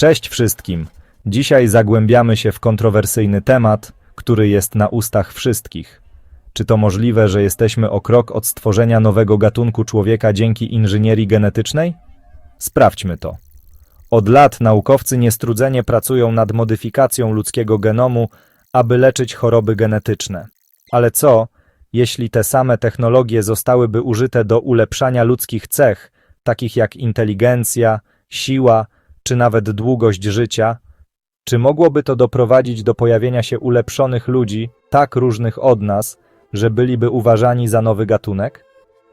Cześć wszystkim. Dzisiaj zagłębiamy się w kontrowersyjny temat, który jest na ustach wszystkich. Czy to możliwe, że jesteśmy o krok od stworzenia nowego gatunku człowieka dzięki inżynierii genetycznej? Sprawdźmy to. Od lat naukowcy niestrudzenie pracują nad modyfikacją ludzkiego genomu, aby leczyć choroby genetyczne. Ale co, jeśli te same technologie zostałyby użyte do ulepszania ludzkich cech, takich jak inteligencja, siła czy nawet długość życia? Czy mogłoby to doprowadzić do pojawienia się ulepszonych ludzi, tak różnych od nas, że byliby uważani za nowy gatunek?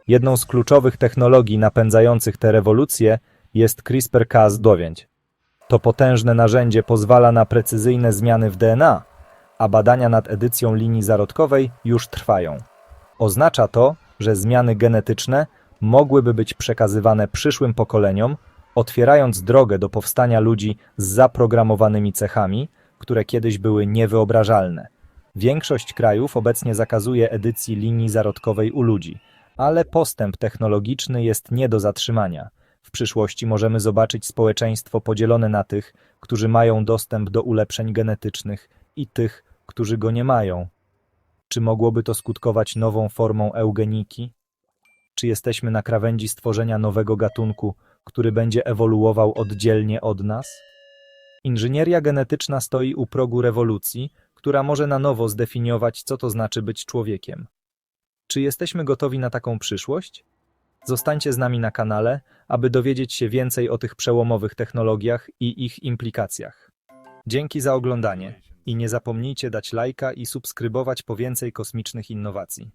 Jedną z kluczowych technologii napędzających tę rewolucję jest CRISPR-Cas9. To potężne narzędzie pozwala na precyzyjne zmiany w DNA, a badania nad edycją linii zarodkowej już trwają. Oznacza to, że zmiany genetyczne mogłyby być przekazywane przyszłym pokoleniom, otwierając drogę do powstania ludzi z zaprogramowanymi cechami, które kiedyś były niewyobrażalne. Większość krajów obecnie zakazuje edycji linii zarodkowej u ludzi, ale postęp technologiczny jest nie do zatrzymania. W przyszłości możemy zobaczyć społeczeństwo podzielone na tych, którzy mają dostęp do ulepszeń genetycznych i tych, którzy go nie mają. Czy mogłoby to skutkować nową formą eugeniki? Czy jesteśmy na krawędzi stworzenia nowego gatunku, który będzie ewoluował oddzielnie od nas? Inżynieria genetyczna stoi u progu rewolucji, która może na nowo zdefiniować, co to znaczy być człowiekiem. Czy jesteśmy gotowi na taką przyszłość? Zostańcie z nami na kanale, aby dowiedzieć się więcej o tych przełomowych technologiach i ich implikacjach. Dzięki za oglądanie i nie zapomnijcie dać lajka i subskrybować po więcej kosmicznych innowacji.